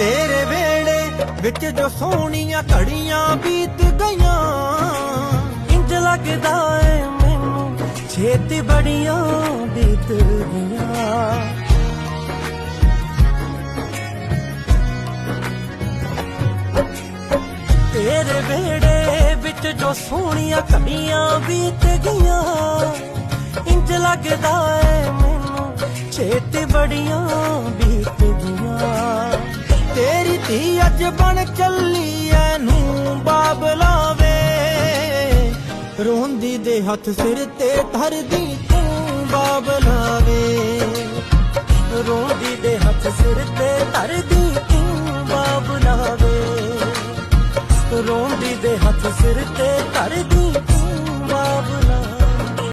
ਤੇਰੇ ਵੇੜੇ ਵਿੱਚ ਜੋ ਸੋਹਣੀਆਂ ਘੜੀਆਂ ਬੀਤ ਗਈਆਂ। ਇੰਜ ਲੱਗਦਾ ਏ ਮੈਨੂੰ ਛੇਤੀ ਬੜੀਆਂ ਬੀਤ ਗਈਆਂ। ਤੇਰੇ ਵੇੜੇ ਵਿੱਚ ਜੋ ਸੋਹਣੀਆਂ ਘੜੀਆਂ ਬੀਤ ਗਈਆਂ। ਇੰਜ ਲੱਗਦਾ ਏ ਮੈਨੂੰ ਛੇਤੀ ਬੜੀਆਂ ਬੀਤ ਗਈਆਂ। ਧੀ ਅੱਜ ਬਣ ਚੱਲੀ ਐ ਨੂੰ ਬਾਬਲਾ ਵੇ ਰੋਂਦੀ ਦੇ ਹੱਥ ਸਿਰ ਤੇ ਧਰਦੀ ਤੂੰ ਬਾਬਲਾ ਵੇ ਰੋਂਦੀ ਦੇ ਹੱਥ ਸਿਰ ਤੇ ਧਰਦੀ ਤੂੰ ਬਾਬਲਾ ਵੇ ਰੋਂਦੀ ਦੇ ਹੱਥ ਸਿਰ ਤੇ ਧਰਦੀ